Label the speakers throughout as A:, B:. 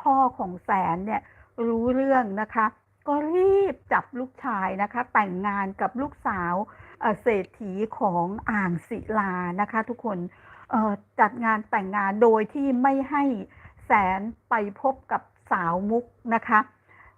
A: พ่อของแสนเนี่ยรู้เรื่องนะคะ ก็รีบจับลูกชายนะคะ แต่งงานกับลูกสาวเศรษฐีของอ่างศิลานะคะ ทุกคนจัดงานแต่งงานโดยที่ไม่ให้แสนไปพบกับสาวมุกนะคะ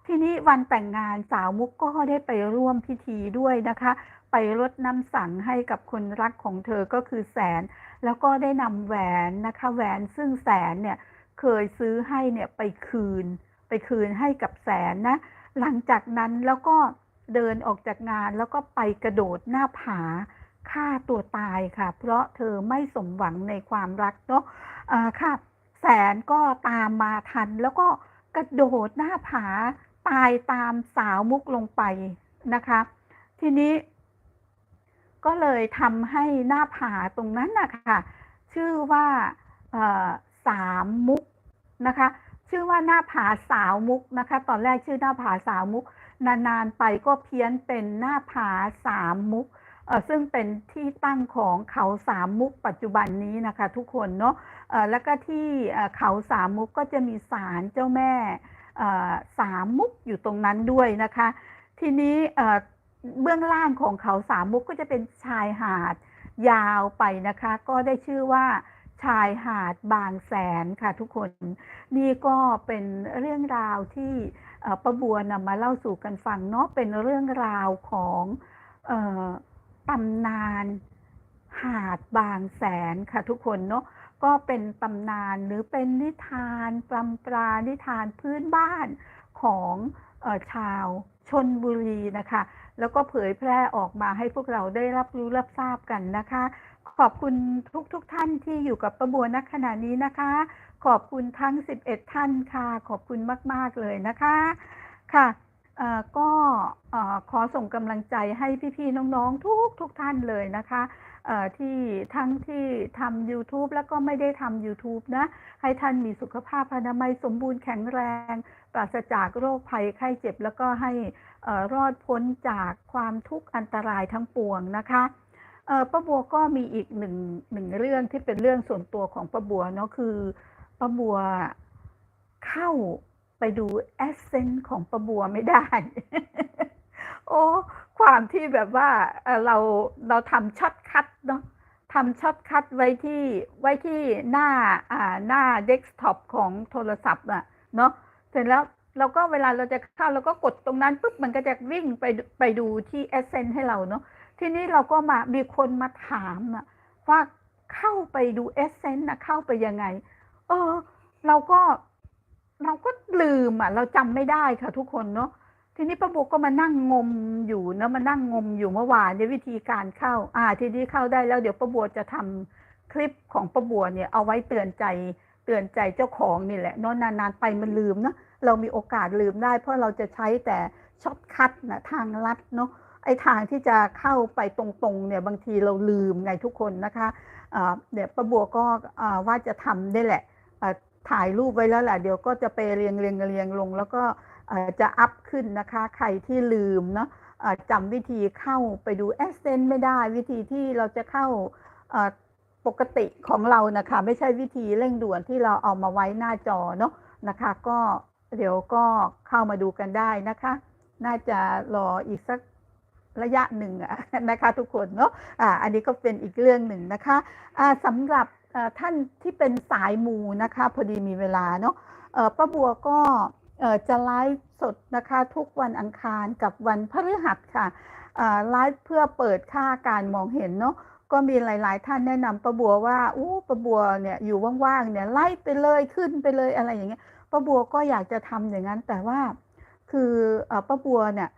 A: ทีนี้วันแต่งงานสาวมุกก็ได้ไปร่วมพิธีด้วยนะคะ ไปรดน้ำสังให้กับคนรักของเธอก็คือแสน แล้วก็ได้นำแหวนนะคะ แหวนซึ่งแสนเนี่ย เคยซื้อให้เนี่ยไปคืน ไปคืนให้กับแสนนะ หลังจากนั้นแล้วก็เดินออกจากงานแล้วก็ไปกระโดดหน้าผาฆ่าตัวตายค่ะ เพราะเธอไม่สมหวังในความรักเนาะอ่าค่ะ แสนก็ตามมาทัน แล้วก็กระโดดหน้าผาตายตามสาวมุกลงไปนะคะ ทีนี้ก็เลยทำให้หน้าผาตรงนั้นนะคะชื่อว่า สามมุกนะคะ ชื่อว่าหน้าผาสาวมุกนะคะ ตอนแรกชื่อหน้าผาสาวมุก นานๆไปก็เพี้ยนเป็นหน้าผาสามมุกเอ่อซึ่งเป็นที่ตั้งของเขาสามมุกปัจจุบันนี้นะคะทุกคนเนาะเอ่อแล้วก็ที่เอ่อเขาสามมุกก็จะมีศาลเจ้าแม่เอ่อสามมุกอยู่ตรงนั้นด้วยนะคะ ทีนี้เอ่อเบื้องล่างของเขาสามมุกก็จะเป็นชายหาดยาวไปนะคะ ก็ได้ชื่อว่า ชายหาดบางแสนค่ะทุกคน นี่ก็เป็นเรื่องราวที่ป้าบัวนำมาเล่าสู่กันฟังเนาะเป็นเรื่องราวของออตำนานหาดบางแสนค่ะทุกคนเนาะก็เป็นตำนานหรือเป็นนิทานปลำปลานิทานพื้นบ้านของ ชาวชนบุรีนะคะ แล้วก็เผยแพร่ออกมาให้พวกเราได้รับรู้รับทราบกันนะคะ ขอบคุณทุกทุกท่านที่อยู่กับประบัวณขณะนี้นะคะ ขอบคุณทั้ง 11 ท่านค่ะ ขอบคุณมาก ๆ เลยนะคะค่ะ ก็ขอส่งกำลังใจให้พี่ๆน้องๆทุกทุกท่านเลยนะคะที่ทั้งที่ทำ YouTube แล้วก็ไม่ได้ทำ YouTube นะ ให้ท่านมีสุขภาพอนามัยสมบูรณ์แข็งแรง ปราศจากโรคภัยไข้เจ็บ แล้วก็ให้รอดพ้นจากความทุกข์อันตรายทั้งปวงนะคะป้าบัวก็มีอีกหนึ่งหนึ่งเรื่องที่เป็นเรื่องส่วนตัวของป้าบัวเนาะคือป้าบัวเข้า ไปดูแอสเซนต์ของป้าบัวไม่ได้ โอ้ ความที่แบบว่าเราเราทำช็อตคัทเนาะทำช็อตคัทไว้ที่ไว้ที่หน้าอ่าหน้าเดสก์ท็อปของโทรศัพท์อะเนาะเสร็จแล้วเราก็เวลาเราจะเข้าเราก็กดตรงนั้นปุ๊บมันก็จะวิ่งไปไปดูที่แอสเซนต์ให้เราเนาะทีนี้เราก็มามีคนมาถามอะว่าเข้าไปดูแอสเซนต์นะเข้าไปยังไง เออ เราก็ ลืมอะ เราจำไม่ได้ค่ะ ทุกคนเนาะทีนี้ป้าบัวก็มานั่งงมอยู่เนาะมานั่งงมอยู่เมื่อวานในวิธีการเข้า อ่า ทีนี้เข้าได้แล้วเดี๋ยวป้าบัวจะทำคลิปของป้าบัวเนี่ยเอาไว้เตือนใจเตือนใจเจ้าของนี่แหละเนาะนานๆไปมันลืมเนาะเรามีโอกาสลืมได้ เพราะเราจะใช้แต่ช็อตคัทนะทางลัดเนาะไอ้ทางที่จะเข้าไปตรงๆเนี่ยบางทีเราลืมไงทุกคนนะคะอ่าเดี๋ยวป้าบัวก็อ่าว่าจะทำได้แหละอ่า ถ่ายรูปไว้แล้วแหละเดี๋ยวก็จะไปเรียงเรียงเรียงลง แล้วก็จะอัพขึ้นนะคะ ใครที่ลืมเนาะจำวิธีเข้าไปดูแอสเซนไม่ได้วิธีที่เราจะเข้าปกติของเรานะคะ ไม่ใช่วิธีเร่งด่วนที่เราเอามาไว้หน้าจอเนาะนะคะ ก็เดี๋ยวก็เข้ามาดูกันได้นะคะ น่าจะรออีกสักระยะหนึ่งอะนะคะ ทุกคนเนาะอ่าอันนี้ก็เป็นอีกเรื่องหนึ่งนะคะอ่าสำหรับ ท่านที่เป็นสายมูนะคะพอดีมีเวลาเนาะป้าบัวก็จะไลฟ์สดนะคะทุกวันอังคารกับวันพฤหัสค่ะไลฟ์เพื่อเปิดค่าการมองเห็นเนาะก็มีหลาย ๆ ท่านแนะนำป้าบัวว่าอู้ป้าบัวเนี่ยอยู่ว่างๆเนี่ยไลฟ์ไปเลยขึ้นไปเลยอะไรอย่างเงี้ยป้าบัวก็อยากจะทำอย่างนั้นแต่ว่าคือป้าบัวเนี่ย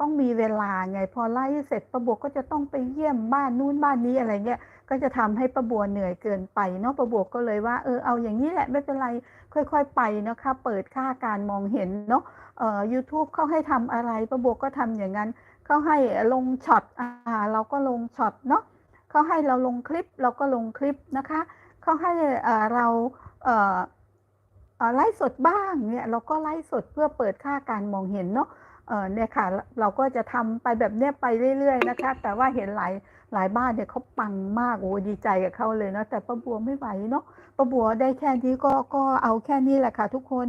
A: ต้องมีเวลาไงพอไล่เสร็จป้าบัวก็จะต้องไปเยี่ยมบ้านนู้นบ้านนี้อะไรเงี้ย ก็จะทำให้ป้าบัวเหนื่อยเกินไปเนาะป้าบัวก็เลยว่าเออเอาอย่างนี้แหละไม่เป็นไรค่อยๆ ไปนะคะเปิดค่าการมองเห็นเนาะเอ่อ YouTube เขาให้ทำอะไรป้าบัวก็ทำอย่างนั้นเขาให้ลงช็อตอ่าเราก็ลงช็อตเนาะเขาให้เราลงคลิปเราก็ลงคลิปนะคะเขาให้เราเอ่อไลฟ์สดบ้างเนี่ยเราก็ไลฟ์สดเพื่อเปิดค่าการมองเห็นเนาะ เออเนี่ยค่ะเราก็จะทำไปแบบเนี้ยไปเรื่อย ๆ นะคะ แต่ว่าเห็นหลายหลายบ้านเนี่ยเขาปังมากโอ้ดีใจกับเขาเลยนะแต่ป้าบัวไม่ไหวเนาะป้าบัวได้แค่นี้ก็ก็เอาแค่นี้แหละค่ะทุกคน